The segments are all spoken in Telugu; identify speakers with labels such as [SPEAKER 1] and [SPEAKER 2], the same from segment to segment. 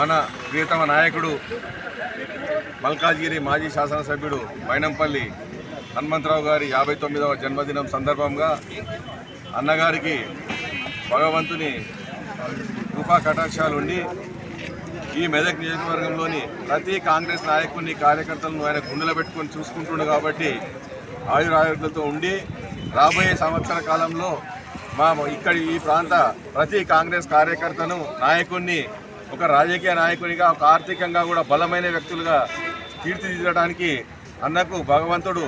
[SPEAKER 1] మన ప్రియతమ నాయకుడు మల్కాజ్గిరి మాజీ శాసనసభ్యుడు మైనంపల్లి హనుమంతరావు గారి యాభై తొమ్మిదవ జన్మదినం సందర్భంగా అన్నగారికి భగవంతుని కృపా కటాక్షాలు ఉండి ఈ మెదక్ నియోజకవర్గంలోని ప్రతి కాంగ్రెస్ నాయకుడిని కార్యకర్తలను ఆయన గుండెలో పెట్టుకొని చూసుకుంటుండు కాబట్టి ఆయురారోగ్యాలతో ఉండి రాబోయే సంవత్సర కాలంలో మా ఇక్కడి ఈ ప్రాంత ప్రతి కాంగ్రెస్ కార్యకర్తను నాయకుడిని ఒక రాజకీయ నాయకునిగా ఒక ఆర్థికంగా కూడా బలమైన వ్యక్తులుగా తీర్చిదిద్దడానికి అన్నకు భగవంతుడు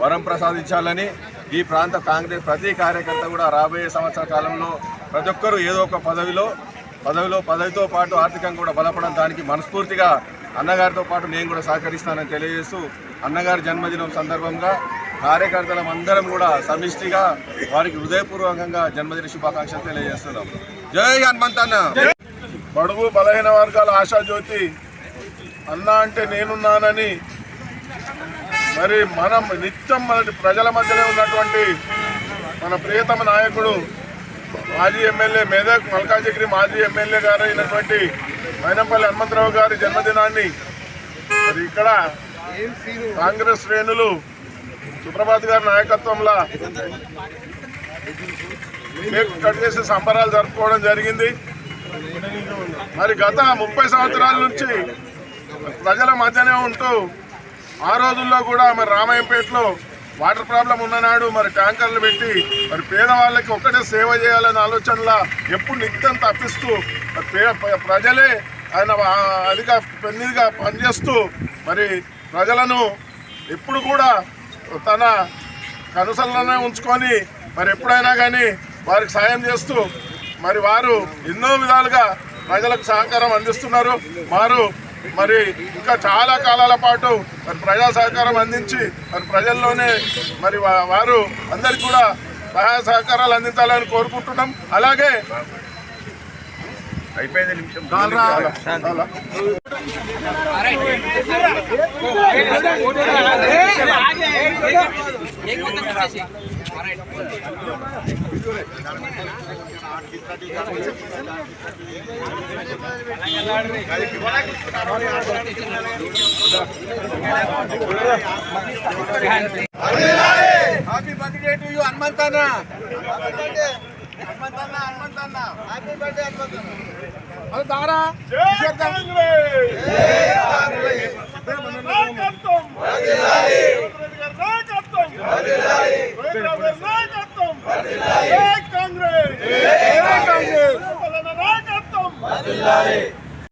[SPEAKER 1] వరం ప్రసాదించాలని ఈ ప్రాంత కాంగ్రెస్ ప్రతి కార్యకర్త కూడా రాబోయే సంవత్సర కాలంలో ప్రతి ఒక్కరూ ఏదో ఒక పదవిలో పదవిలో పదవితో పాటు ఆర్థికంగా కూడా బలపడడం దానికి మనస్ఫూర్తిగా అన్నగారితో పాటు నేను కూడా సహకరిస్తానని తెలియజేస్తూ అన్నగారి జన్మదినం సందర్భంగా కార్యకర్తలం అందరం కూడా సమిష్టిగా వారికి హృదయపూర్వకంగా జన్మదిన శుభాకాంక్షలు తెలియజేస్తున్నాం. జై హనుమంతన్న!
[SPEAKER 2] బడుగు బలహీన వర్గాల ఆశాజ్యోతి అన్న అంటే నేనున్నానని మరి మనం నిత్యం మన ప్రజల మధ్యలో ఉన్నటువంటి మన ప్రియతమ నాయకుడు మాజీ ఎమ్మెల్యే మేదక్ మల్కాజిగిరి మాజీ ఎమ్మెల్యే గారు అయినటువంటి మైనంపల్లి హనుమంతరావు గారి జన్మదినాన్ని మరి ఇక్కడ కాంగ్రెస్ శ్రేణులు సుప్రభాత్ గారి నాయకత్వంలో కేక్ కట్ చేసి సంబరాలు జరుపుకోవడం జరిగింది. మరి గత ముప్పై సంవత్సరాల నుంచి ప్రజల మధ్యనే ఉంటూ ఆ రోజుల్లో కూడా మరి రామాయంపేటలో వాటర్ ప్రాబ్లం ఉన్ననాడు మరి ట్యాంకర్లు పెట్టి మరి పేదవాళ్ళకి ఒక్కటే సేవ చేయాలనే ఆలోచనలా ఎప్పుడు నిత్యం తప్పిస్తూ మరి ప్రజలే ఆయన అదిగా పెన్నిదిగా పనిచేస్తూ మరి ప్రజలను ఎప్పుడు కూడా తన కనుసల్లోనే ఉంచుకొని మరి ఎప్పుడైనా కానీ వారికి సాయం చేస్తూ మరి వారు ఎన్నో విధాలుగా ప్రజలకు సహకారం అందిస్తున్నారు వారు మరి ఇంకా చాలా కాలాల పాటు మరి ప్రజా సహకారం అందించి మరి ప్రజల్లోనే మరి వారు అందరికి కూడా సహాయ సహకారాలు అందించాలని కోరుకుంటున్నాం అలాగే
[SPEAKER 1] అయిపోయింది నిమిషం
[SPEAKER 2] చాలా
[SPEAKER 1] happy birthday to you Hanumanthanna Hanumanthanna Hanumanthanna happy birthday Hanumanthanna దారా
[SPEAKER 2] జై కాంగ్రెస్! నాయకత్వం! రేవంత్ రెడ్డి గారి నాయకత్వం! రేవంత్ గారి నాయకత్వం! జై